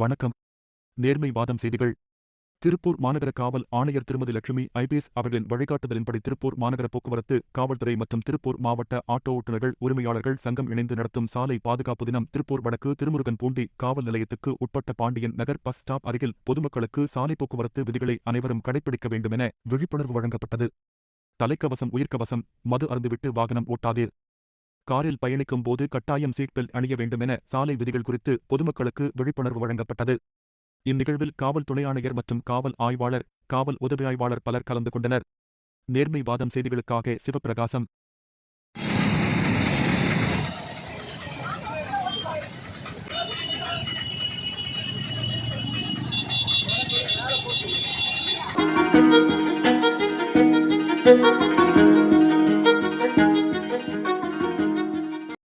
வணக்கம். நேர்மை வாதம் செய்திகள். திருப்பூர் மாநகர காவல் ஆணையர் திருமதி லட்சுமி ஐபிஎஸ் அவர்களின் வழிகாட்டுதலின்படி திருப்பூர் மாநகர போக்குவரத்து காவல்துறை மற்றும் திருப்பூர் மாவட்ட ஆட்டோ ஓட்டுநர்கள் உரிமையாளர்கள் சங்கம் இணைந்து நடத்தும் சாலை பாதுகாப்பு தினம் திருப்பூர் வடக்கு திருமுருகன் பூண்டி காவல் நிலையத்துக்கு உட்பட்ட பாண்டியன் நகர் பஸ் ஸ்டாப் அருகில் பொதுமக்களுக்கு சாலை போக்குவரத்து விதிகளை அனைவரும் கடைபிடிக்க வேண்டுமென விழிப்புணர்வு வழங்கப்பட்டது. தலைக்கவசம் உயிர்க்கவசம் மது அருந்துவிட்டு வாகனம் ஓட்டாதீர். காரில் பயணிக்கும் போது கட்டாயம் சீட்பெல்ட் அணிய வேண்டுமென சாலை விதிகள் குறித்து பொதுமக்களுக்கு விழிப்புணர்வு வழங்கப்பட்டது இந்நிகழ்வில் காவல் துணை ஆணையர் மற்றும் காவல் ஆய்வாளர் காவல் உதவி ஆய்வாளர் பலர் கலந்து கொண்டனர் நேர்மை வாதம் செய்திகளுக்காக சிவபிரகாசம்